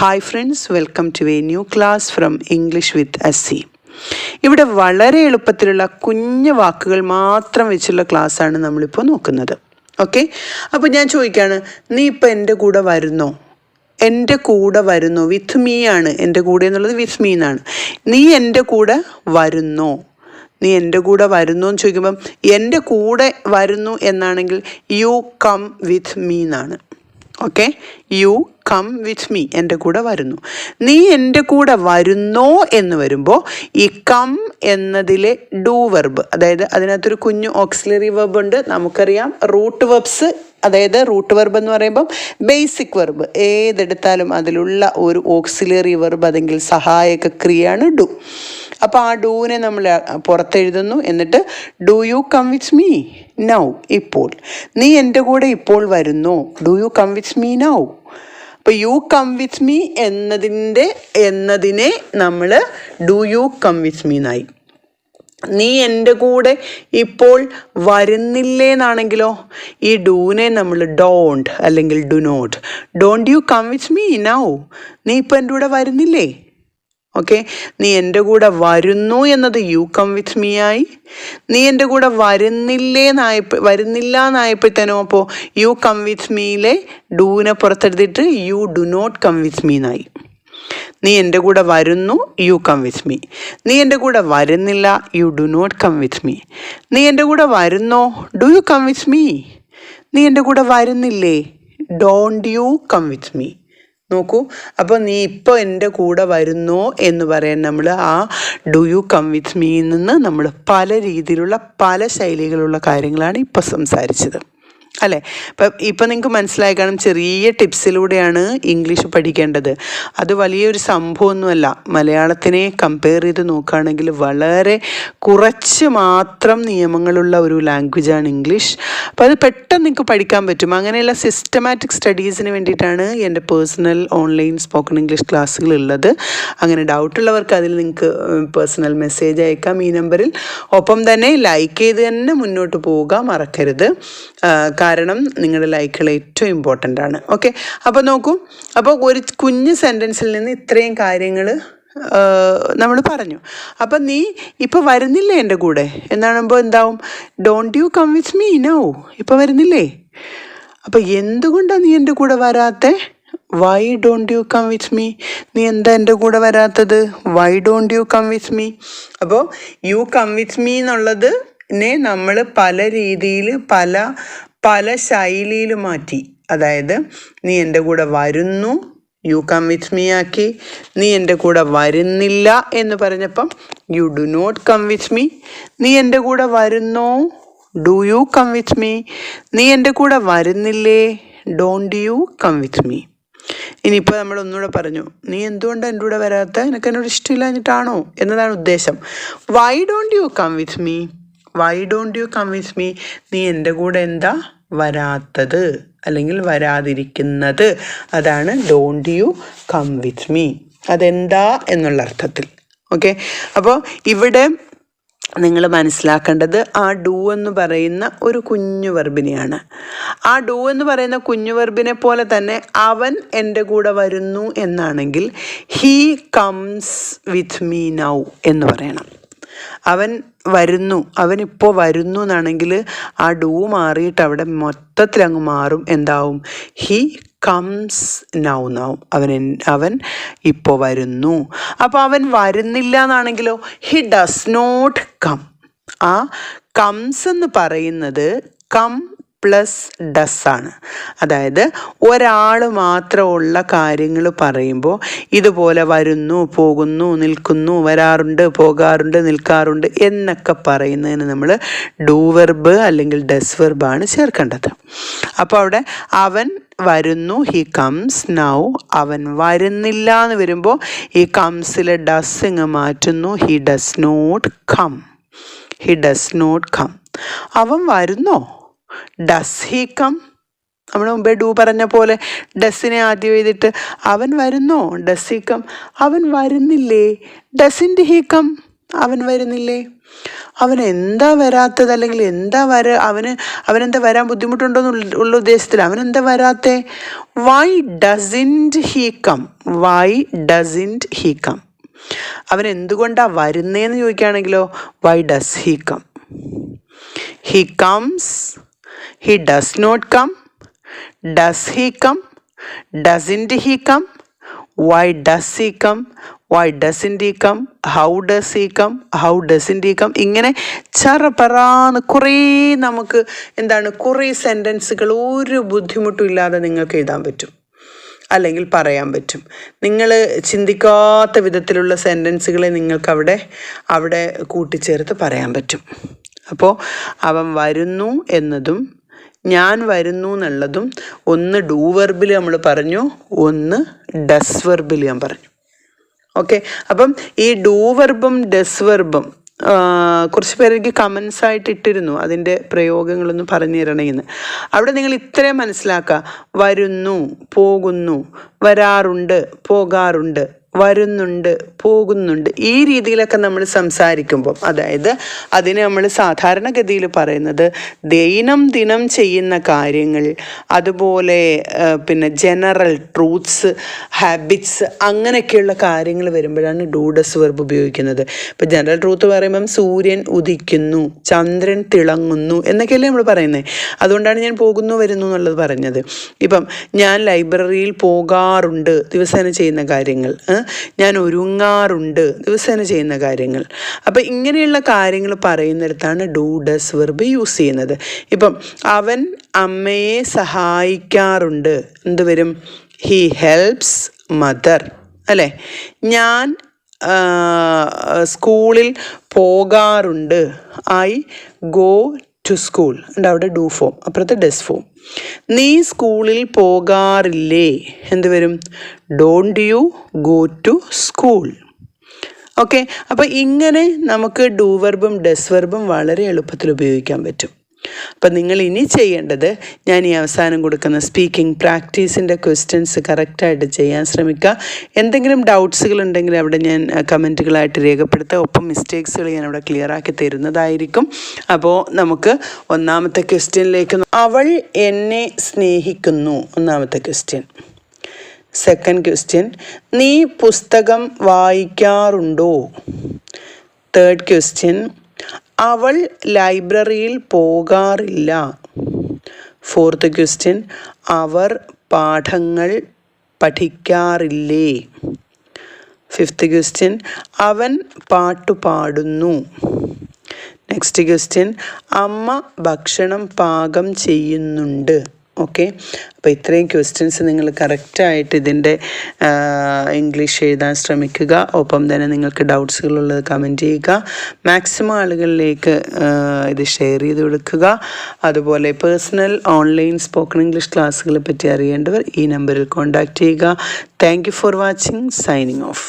Hi friends welcome to a new class from English with S ഇവിടെ വളരെ എളുപ്പത്തിലുള്ള കുഞ്ഞു വാക്കുകൾ മാത്രം വെച്ചുള്ള ക്ലാസ്സാണ് നമ്മളിപ്പോൾ നോക്കുന്നത്. ഓക്കെ അപ്പോൾ ഞാൻ ചോദിക്കുകയാണ് നീ ഇപ്പോൾ എന്റെ കൂടെ വരുന്നോ? എന്റെ കൂടെ വരുന്നോ? വിത്ത് മീ ആണ്. എന്റെ കൂടെ എന്നുള്ളത് വിത്ത് മീ എന്നാണ്. നീ എന്റെ കൂടെ വരുന്നോ? നീ എന്റെ കൂടെ വരുന്നു? എന്ന് ചോദിക്കുമ്പം എന്റെ കൂടെ വരുന്നു എന്നാണെങ്കിൽ യു കം വിത്ത് മീ എന്നാണ്. Okay you come with me എന്റെ കൂടെ വരുന്നു. നീ എന്റെ കൂടെ വരുന്നോ എന്ന് വരുമ്പോൾ ഈ കം എന്നതിലെ ഡു വെർബ് അതായത് അതിനകത്തൊരു കുഞ്ഞു ഓക്സിലറി വെർബ് ഉണ്ട്. നമുക്കറിയാം. റൂട്ട് വെർബ്സ് അതായത് റൂട്ട് വെർബ് എന്ന് പറയുമ്പം ബേസിക് വെർബ് ഏതെടുത്താലും അതിലുള്ള ഒരു ഓക്സിലറി വെർബ് അതെങ്കിൽ സഹായക ക്രിയയാണ് ഡു അപ്പോൾ ആ ഡൂവിനെ നമ്മൾ പുറത്തെഴുതുന്നു. എന്നിട്ട് do you come with me now ഇപ്പോൾ. നീ എന്റെ കൂടെ ഇപ്പോൾ വരുന്നു. Do you come with me now അപ്പോൾ യു കം വിത്ത് മീ എന്നതിന്റെ എന്നതിനെ നമ്മൾ do you come with me എന്നായി നീ എന്റെ കൂടെ ഇപ്പോൾ വരുന്നില്ലേ എന്നാണെങ്കിലോ? ഈ ഡൂനെ നമ്മൾ ഡോണ്ട് അല്ലെങ്കിൽ do not don't you come with me now നീ ഇപ്പോൾ എന്റെ കൂടെ വരുന്നില്ലേ? ഓക്കെ? നീ എന്റെ കൂടെ വരുന്നു എന്നത് യു കം വിത്ത് മീ ആയി നീ എന്റെ കൂടെ വരുന്നില്ലേ എന്നായപ്പോൾ വരുന്നില്ല എന്നായപ്പോഴത്തേനും അപ്പോൾ യു കം വിത്ത് മീയിലെ ഡൂവിനെ പുറത്തെടുത്തിട്ട് you do not come with me എന്നായി. നീ എന്റെ കൂടെ വരുന്നു യു കം വിത്ത് മീ. നീ എന്റെ കൂടെ വരുന്നില്ല you do not come with me. നീ എന്റെ കൂടെ വരുന്നോ do you come with me. നീ എന്റെ കൂടെ വരുന്നില്ലേ don't you come with me. നോക്കൂ. അപ്പോൾ നീ ഇപ്പോൾ എന്റെ കൂടെ വരുന്നോ എന്ന് പറയാൻ നമ്മൾ ആ do you come with me നിന്ന് നമ്മൾ പല രീതിയിലുള്ള പല ശൈലികളുള്ള കാര്യങ്ങളാണ് ഇപ്പോൾ സംസാരിച്ചത്. അല്ലേ? ഇപ്പം ഇപ്പം നിങ്ങൾക്ക് മനസ്സിലായി കാണും ചെറിയ ടിപ്സിലൂടെയാണ് ഇംഗ്ലീഷ് പഠിക്കേണ്ടത്. അത് വലിയൊരു സംഭവമൊന്നുമല്ല. മലയാളത്തിനെ കമ്പയർ ചെയ്ത് നോക്കുകയാണെങ്കിൽ വളരെ കുറച്ച് മാത്രം നിയമങ്ങളുള്ള ഒരു ലാംഗ്വേജാണ് ഇംഗ്ലീഷ്. അപ്പോൾ അത് പെട്ടെന്ന് നിങ്ങൾക്ക് പഠിക്കാൻ പറ്റും. അങ്ങനെയുള്ള സിസ്റ്റമാറ്റിക് സ്റ്റഡീസിന് വേണ്ടിയിട്ടാണ് എന്റെ പേഴ്സണൽ ഓൺലൈൻ സ്പോക്കൺ ഇംഗ്ലീഷ് ക്ലാസ്സുകൾ ഉള്ളത്. അങ്ങനെ ഡൗട്ടുള്ളവർക്ക് അതിൽ നിങ്ങൾക്ക് പേഴ്സണൽ മെസ്സേജ് അയക്കാം. ഈ നമ്പറിൽ ഒപ്പം തന്നെ ലൈക്ക് ചെയ്ത് തന്നെ മുന്നോട്ട് പോവുക മറക്കരുത്. കാരണം നിങ്ങളുടെ ലൈക്കുകൾ ഏറ്റവും ഇമ്പോർട്ടന്റ് ആണ്. ഓക്കെ അപ്പോൾ നോക്കൂ. അപ്പോൾ ഒരു കുഞ്ഞ് സെന്റൻസിൽ നിന്ന് ഇത്രയും കാര്യങ്ങൾ നമ്മൾ പറഞ്ഞു. അപ്പം നീ ഇപ്പോൾ വരുന്നില്ലേ എന്റെ കൂടെ? എന്നാണുമ്പോൾ എന്താവും? Don't you come with me no ഇപ്പോൾ വരുന്നില്ലേ? അപ്പോൾ എന്തുകൊണ്ടാണ് നീ എന്റെ കൂടെ വരാത്തേ? Why don't you come with me നീ എന്താ എന്റെ കൂടെ വരാത്തത്? Why don't you come with me അപ്പോൾ യു കം വിത്ത് മീ എന്നുള്ളത് നമ്മൾ പല രീതിയിൽ പല പല ശൈലിയിൽ മാറ്റി. അതായത് നീ എന്റെ കൂടെ വരുന്നു യു കം വിത്ത് മീ ആക്കി നീ എന്റെ കൂടെ വരുന്നില്ല എന്ന് പറഞ്ഞപ്പം you do not come with me നീ എന്റെ കൂടെ വരുന്നോ do you come with me നീ എന്റെ കൂടെ വരുന്നില്ലേ don't you come with me ഇനിയിപ്പോൾ നമ്മൾ ഒന്നുകൂടെ പറഞ്ഞു നീ എന്തുകൊണ്ട് എന്റെ കൂടെ വരാത്ത എനിക്ക് എന്നോട് ഇഷ്ടമില്ലാഞ്ഞിട്ടാണോ? എന്നതാണ് ഉദ്ദേശം. Why don't you come with me why don't you convince me നീ എന്റെ കൂടെ എന്താ വരാത്തത്? അല്ലെങ്കിൽ വരാതിരിക്കുന്നത്. അതാണ് ഡോണ്ട് യു കം മീ അതെന്താ എന്നുള്ള അർത്ഥത്തിൽ. ഓക്കെ അപ്പോൾ ഇവിടെ നിങ്ങൾ മനസ്സിലാക്കേണ്ടത് ആ ഡു എന്ന് പറയുന്ന ഒരു കുഞ്ഞു വർബിനെയാണ്. ആ ഡു എന്ന് പറയുന്ന കുഞ്ഞു വർബിനെ പോലെ തന്നെ അവൻ എന്റെ കൂടെ വരുന്നു എന്നാണെങ്കിൽ he comes with me now എന്ന് പറയണം. അവൻ വരുന്നു. അവൻ ഇപ്പോൾ വരുന്നു എന്നാണെങ്കിൽ ആ ഡൂ മാറിയിട്ട് അവിടെ മൊത്തത്തിൽ അങ്ങ് മാറും. എന്താവും? ഹി കംസ് നൗ നൗ അവൻ അവൻ ഇപ്പോൾ വരുന്നു. അപ്പോൾ അവൻ വരുന്നില്ല എന്നാണെങ്കിലോ ഹി ഡസ് നോട്ട് കം ആ കംസ് എന്ന് പറയുന്നത് കം പ്ലസ് ഡസ് ആണ്. അതായത് ഒരാൾ മാത്രമുള്ള കാര്യങ്ങൾ പറയുമ്പോൾ ഇതുപോലെ വരുന്നു പോകുന്നു നിൽക്കുന്നു വരാറുണ്ട് പോകാറുണ്ട് നിൽക്കാറുണ്ട് എന്നൊക്കെ പറയുന്നതിന് നമ്മൾ ഡൂ വെർബ് അല്ലെങ്കിൽ ഡസ് വെർബാണ് ചേർക്കേണ്ടത്. അപ്പോൾ അവിടെ അവൻ വരുന്നു ഹി കംസ് നൗ അവൻ വരുന്നില്ല എന്ന് വരുമ്പോൾ ഈ കംസിലെ ഡസ് ഇങ്ങ് മാറ്റുന്നു he does not come he does not come അവൻ വരുന്നോ? ഡസ് ഹീ കം നമ്മൾ മുമ്പേ ഡു പറഞ്ഞ പോലെ ഡസ്സിനെ ആദ്യം എഴുതിയിട്ട് അവൻ വരുന്നോ? ഡസ് ഹീ കം അവൻ വരുന്നില്ലേ? ഡസിന്റെ ഹീ കം അവൻ വരുന്നില്ലേ? അവൻ എന്താ വരാത്തത്? അല്ലെങ്കിൽ എന്താ വര അവന് അവനെന്താ വരാൻ ബുദ്ധിമുട്ടുണ്ടോ ഉള്ള ഉദ്ദേശത്തിൽ അവൻ എന്താ വരാത്തെ? Why doesn't he come why doesn't he come അവൻ എന്തുകൊണ്ടാണ് വരുന്നതെന്ന് ചോദിക്കുകയാണെങ്കിലോ why does he come he comes he does not come does he come doesn't he come why does he come why doesn't he come how does he come how doesn't he come ഇങ്ങനെ ചറപറാന്ന് കുറേ നമുക്ക് എന്താണ് കുറേ സെന്റൻസുകൾ ഒരു ബുദ്ധിമുട്ടും ഇല്ലാതെ നിങ്ങൾക്ക് എഴുതാൻ പറ്റും. അല്ലെങ്കിൽ പറയാൻ പറ്റും. നിങ്ങൾ ചിന്തിക്കാത്ത വിധത്തിലുള്ള സെന്റൻസുകളെ നിങ്ങൾക്ക് അവിടെ അവിടെ കൂട്ടിച്ചേർത്ത് പറയാൻ പറ്റും. അപ്പോൾ അവൻ വരുന്നു എന്നതും ഞാൻ വരുന്നു എന്നുള്ളതും ഒന്ന് ഡൂ വെർബിൽ നമ്മൾ പറഞ്ഞു ഒന്ന് ഡസ് വെർബിൽ ഞാൻ പറഞ്ഞു. ഓക്കെ അപ്പം ഈ ഡൂ വെർബും ഡസ് വെർബും കുറച്ച് പേര് എനിക്ക് കമൻസ് ആയിട്ട് ഇട്ടിരുന്നു അതിന്റെ പ്രയോഗങ്ങളൊന്നും പറഞ്ഞു തരണമെന്ന് അവിടെ നിങ്ങൾ ഇത്രയും മനസ്സിലാക്കുക വരുന്നു പോകുന്നു വരാറുണ്ട് പോകാറുണ്ട് വരുന്നുണ്ട് പോകുന്നുണ്ട്. ഈ രീതിയിലൊക്കെ നമ്മൾ സംസാരിക്കുമ്പം അതായത് അതിന് നമ്മൾ സാധാരണഗതിയിൽ പറയുന്നത് ദൈനം ദിനം ചെയ്യുന്ന കാര്യങ്ങൾ അതുപോലെ പിന്നെ ജനറൽ ട്രൂത്ത്സ് ഹാബിറ്റ്സ് അങ്ങനെയൊക്കെയുള്ള കാര്യങ്ങൾ വരുമ്പോഴാണ് ഡൂഡസ് വെർബ് ഉപയോഗിക്കുന്നത്. ഇപ്പം ജനറൽ ട്രൂത്ത് പറയുമ്പം സൂര്യൻ ഉദിക്കുന്നു ചന്ദ്രൻ തിളങ്ങുന്നു എന്നൊക്കെയല്ലേ നമ്മൾ പറയുന്നത്. അതുകൊണ്ടാണ് ഞാൻ പോകുന്നു വരുന്നു എന്നുള്ളത് പറഞ്ഞത്. ഇപ്പം ഞാൻ ലൈബ്രറിയിൽ പോകാറുണ്ട് ദിവസേന ചെയ്യുന്ന കാര്യങ്ങൾ ഞാൻ ഒരുങ്ങാറുണ്ട്. ദിവസേന ചെയ്യുന്ന കാര്യങ്ങൾ. അപ്പം ഇങ്ങനെയുള്ള കാര്യങ്ങൾ പറയുന്നിടത്താണ് ഡൂ ഡസ് വെർബ് യൂസ് ചെയ്യുന്നത്. ഇപ്പം അവൻ അമ്മയെ സഹായിക്കാറുണ്ട്. എന്ത് വരും? ഹി ഹെൽപ്സ് മദർ അല്ലേ? ഞാൻ സ്കൂളിൽ പോകാറുണ്ട്. ഐ ഗോ ടു സ്കൂൾ ഉണ്ട് അവിടെ ഡു ഫോം അപ്പുറത്ത് ഡെസ് ഫോം നീ സ്കൂളിൽ പോകാറില്ലേ? എന്ത് വരും? Don't you go to school okay അപ്പോൾ ഇങ്ങനെ നമുക്ക് ഡൂ വെർബും ഡെസ് വെർബും വളരെ എളുപ്പത്തിൽ ഉപയോഗിക്കാൻ പറ്റും. അപ്പം നിങ്ങൾ ഇനി ചെയ്യേണ്ടത് ഞാൻ ഈ അവസാനം കൊടുക്കുന്ന സ്പീക്കിംഗ് പ്രാക്ടീസിന്റെ ക്വസ്റ്റ്യൻസ് കറക്റ്റായിട്ട് ചെയ്യാൻ ശ്രമിക്കുക. എന്തെങ്കിലും ഡൗട്ട്സുകൾ ഉണ്ടെങ്കിൽ അവിടെ ഞാൻ കമന്റുകളായിട്ട് രേഖപ്പെടുത്തുക. ഒപ്പം മിസ്റ്റേക്സുകൾ ഞാൻ അവിടെ ക്ലിയർ ആക്കി തരുന്നതായിരിക്കും. അപ്പോൾ നമുക്ക് ഒന്നാമത്തെ ക്വസ്റ്റ്യനിലേക്ക് അവൾ എന്നെ സ്നേഹിക്കുന്നു. ഒന്നാമത്തെ ക്വസ്റ്റ്യൻ സെക്കൻഡ് ക്വസ്റ്റ്യൻ നീ പുസ്തകം വായിക്കാറുണ്ടോ? തേർഡ് ക്വസ്റ്റ്യൻ അവൾ ലൈബ്രറിയിൽ പോകാറില്ല. ഫോർത്ത് ക്വസ്റ്റ്യൻ അവർ പാഠങ്ങൾ പഠിക്കാറില്ലേ? ഫിഫ്ത്ത് ക്വസ്റ്റ്യൻ അവൻ പാട്ടു പാടുന്നു. നെക്സ്റ്റ് ക്വസ്റ്റ്യൻ അമ്മ ഭക്ഷണം പാകം ചെയ്യുന്നുണ്ട്. ഓക്കെ. അപ്പോൾ ഇത്രയും ക്വസ്റ്റ്യൻസ് നിങ്ങൾ കറക്റ്റായിട്ട് ഇതിന്റെ ഇംഗ്ലീഷ് എഴുതാൻ ശ്രമിക്കുക. ഒപ്പം തന്നെ നിങ്ങൾക്ക് ഡൗട്ട്സുകളുള്ളത് കമന്റ് ചെയ്യുക. മാക്സിമം ആളുകളിലേക്ക് ഇത് ഷെയർ ചെയ്ത് കൊടുക്കുക. അതുപോലെ പേഴ്സണൽ ഓൺലൈൻ സ്പോക്കൺ ഇംഗ്ലീഷ് ക്ലാസ്സുകളെ പറ്റി അറിയേണ്ടവർ ഈ നമ്പറിൽ കോൺടാക്റ്റ് ചെയ്യുക. Thank for watching signing off